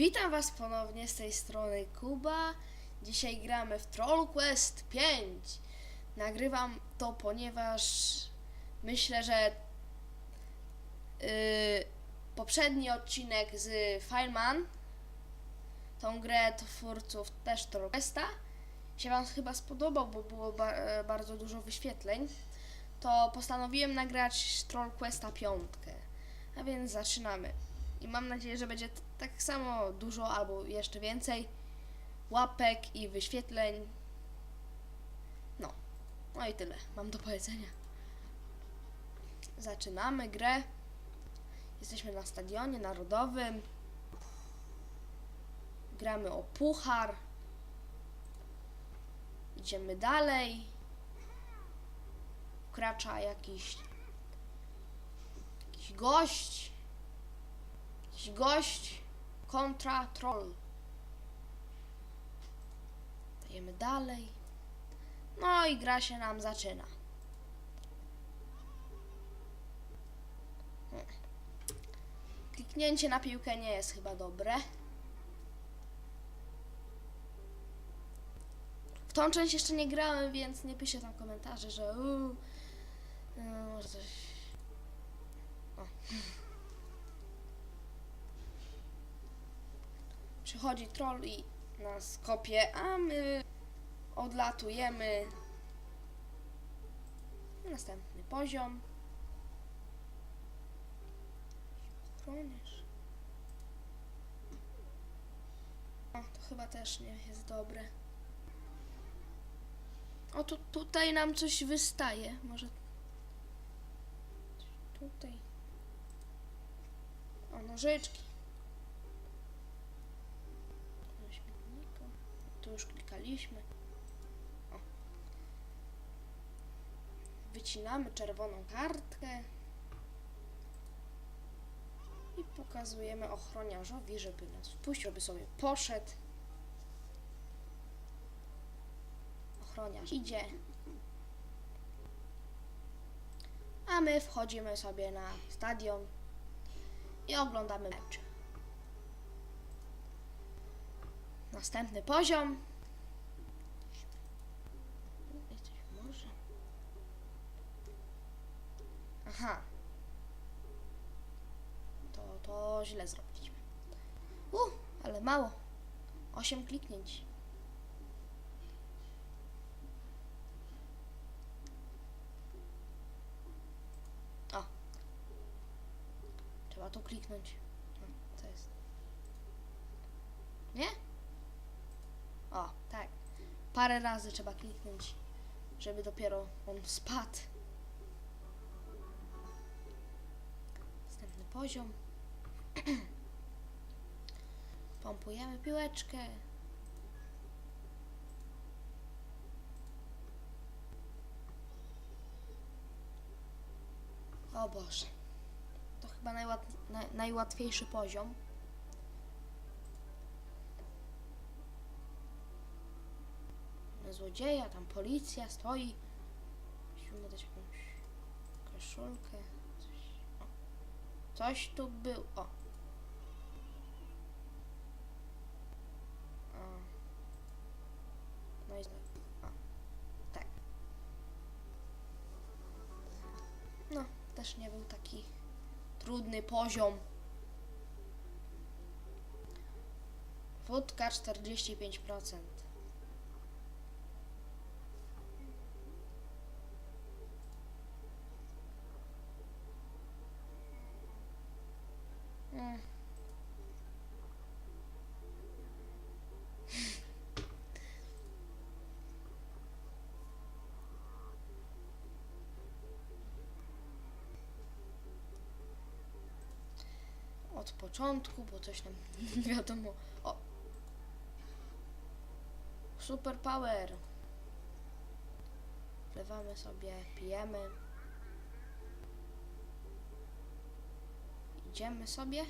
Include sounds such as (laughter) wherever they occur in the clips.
Witam Was ponownie z tej strony Kuba. Dzisiaj gramy w Troll Quest 5. Nagrywam to, ponieważ myślę, że yy, poprzedni odcinek z Fileman, tą grę twórców też Troll Questa, się Wam chyba spodobał, bo było ba- e, bardzo dużo wyświetleń. To postanowiłem nagrać Troll Questa 5. A więc zaczynamy. I mam nadzieję, że będzie tak samo dużo albo jeszcze więcej łapek i wyświetleń. No. No i tyle. Mam do powiedzenia. Zaczynamy grę. Jesteśmy na stadionie narodowym. Gramy o puchar. Idziemy dalej. Wkracza jakiś jakiś gość. Gość kontra troll. Dajemy dalej. No i gra się nam zaczyna. Kliknięcie na piłkę nie jest chyba dobre. W tą część jeszcze nie grałem, więc nie piszę tam komentarzy, że uuu, yy, może coś... O. Przychodzi troll i nas kopie, a my odlatujemy. Następny poziom. Ochroniarz. O, to chyba też nie jest dobre. O, tu, tutaj nam coś wystaje. Może tutaj. O, nożyczki. Do śmietnika. Już klikaliśmy. O. Wycinamy czerwoną kartkę. I pokazujemy ochroniarzowi, żeby nas wpuścił, żeby sobie poszedł. Ochroniarz idzie. A my wchodzimy sobie na stadion i oglądamy mecz. Następny poziom. Jesteś może. Aha. To, to źle zrobiliśmy. U, ale mało. Osiem kliknięć. O. Trzeba tu kliknąć. Co jest? Nie? O, tak. Parę razy trzeba kliknąć, żeby dopiero on spadł. Poziom. Pompujemy piłeczkę. O Boże. To chyba najłat, naj, najłatwiejszy poziom. na złodzieja, tam policja stoi. Musimy dać jakąś koszulkę. Coś, tu był. O. No i znowu. Tak. No, też nie był taki trudny poziom. Wódka 45%. Od początku, bo coś nam (laughs) wiadomo. O! Super power! Wlewamy sobie, pijemy. Idziemy sobie.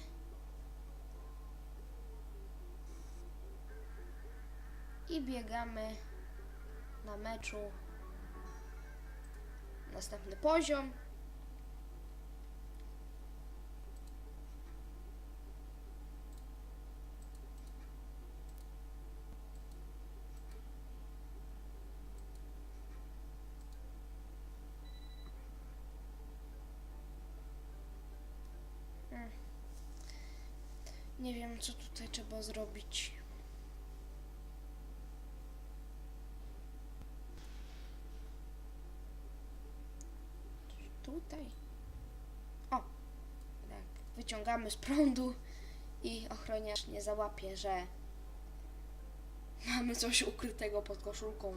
I biegamy na meczu. Następny poziom. Nie wiem, co tutaj trzeba zrobić. Tutaj. O, tak. Wyciągamy z prądu i ochroniarz nie załapie, że mamy coś ukrytego pod koszulką.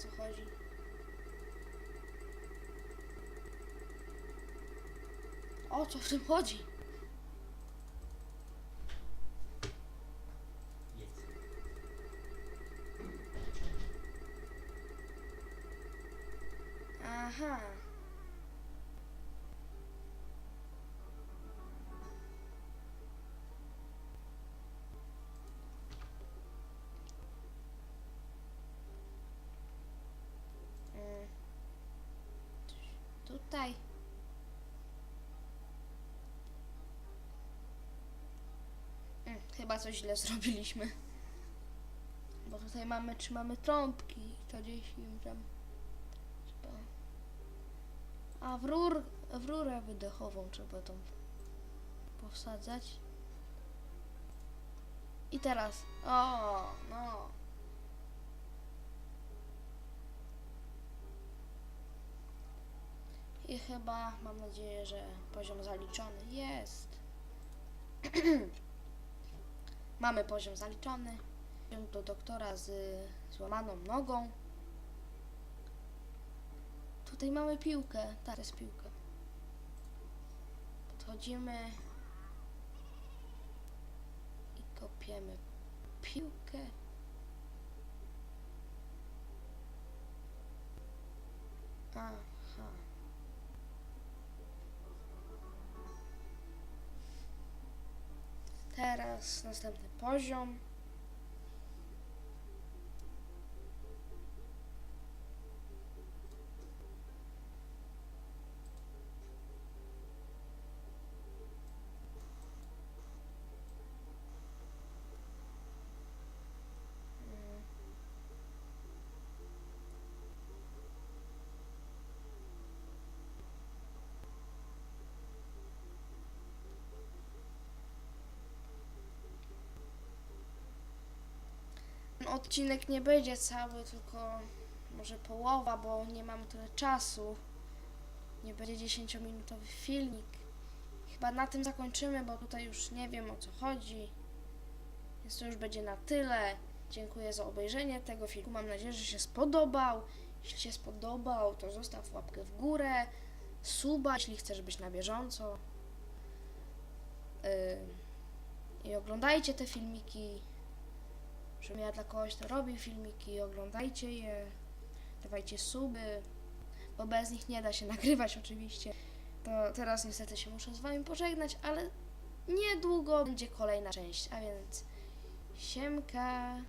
Co chodzi. O co w tym chodzi? Aha. Tutaj. Mm, chyba coś źle zrobiliśmy. Bo tutaj mamy, trzymamy trąbki to gdzieś im tam trzeba a w, rur, w rurę wydechową trzeba tą powsadzać. I teraz. O, no. Chyba mam nadzieję, że poziom zaliczony jest. (clears throat) Mamy poziom zaliczony. Idę do doktora z złamaną nogą. Tutaj mamy piłkę. Tak, to jest piłka. Podchodzimy i kopiemy piłkę. Aha. Teraz następny poziom. Odcinek nie będzie cały, tylko może połowa, bo nie mam tyle czasu. Nie będzie 10-minutowy filmik. Chyba na tym zakończymy, bo tutaj już nie wiem o co chodzi. Więc to już będzie na tyle. Dziękuję za obejrzenie tego filmu. Mam nadzieję, że się spodobał. Jeśli się spodobał, to zostaw łapkę w górę, suba, jeśli chcesz być na bieżąco. Yy, I oglądajcie te filmiki. Żebym ja dla kogoś to robił filmiki, oglądajcie je, dawajcie suby, bo bez nich nie da się (laughs) nagrywać oczywiście. To teraz niestety się muszę z wami pożegnać, ale niedługo będzie kolejna część, a więc siemka.